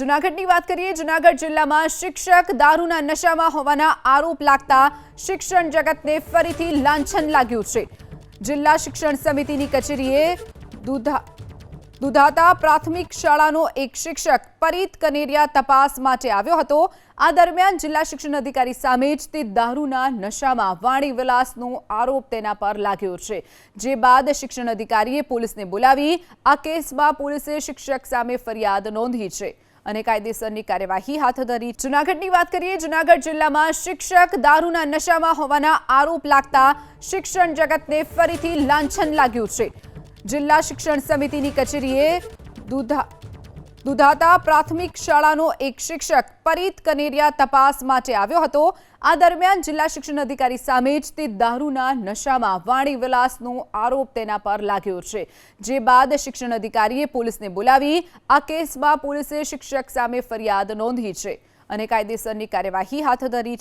જુનાગઢની વાત કરીએ, જુનાગઢ જિલ્લામાં શિક્ષક દારૂના નશામાં હોવાના આરોપ લાગતા શિક્ષણ જગતને ફરીથી લાંછન લાગ્યું છે. જિલ્લા શિક્ષણ સમિતિની કચેરીએ દુધા, દુધાતા પ્રાથમિક શાળાનો એક શિક્ષક પરીત કનેરિયા તપાસ માટે આવ્યો હતો. આ દરમિયાન જિલ્લા શિક્ષણ અધિકારી સામે જ તે દારૂના નશામાં વાણી વિલાસનો આરોપ તેના પર લાગ્યો છે. જે બાદ શિક્ષણ અધિકારીએ પોલીસને બોલાવી આ કેસમાં પોલીસે શિક્ષક સામે ફરિયાદ નોંધી છે. અને કાયદેસરની કાર્યવાહી હાથ ધરી. જુનાગઢની વાત કરીએ, જુનાગઢ જિલ્લામાં શિક્ષક દારૂના નશામાં હોવાના આરોપ લાગતા શિક્ષણ જગતને ફરીથી લાંછન લાગ્યું છે. જિલ્લા શિક્ષણ સમિતિની કચેરીએ દુધા દુધાતા પ્રાથમિક શાળાનો એક શિક્ષક પરીત કનેરિયા તપાસ માટે આવ્યો હતો. આ દરમિયાન જિલ્લા શિક્ષણ અધિકારી સામે જ તે દારૂના નશામાં વાણી વિલાસનો આરોપ તેના પર લાગ્યો છે. જે બાદ શિક્ષણ અધિકારીએ પોલીસને બોલાવી આ કેસમાં પોલીસે શિક્ષક સામે ફરિયાદ નોંધી છે અને કાયદેસરની કાર્યવાહી હાથ ધરી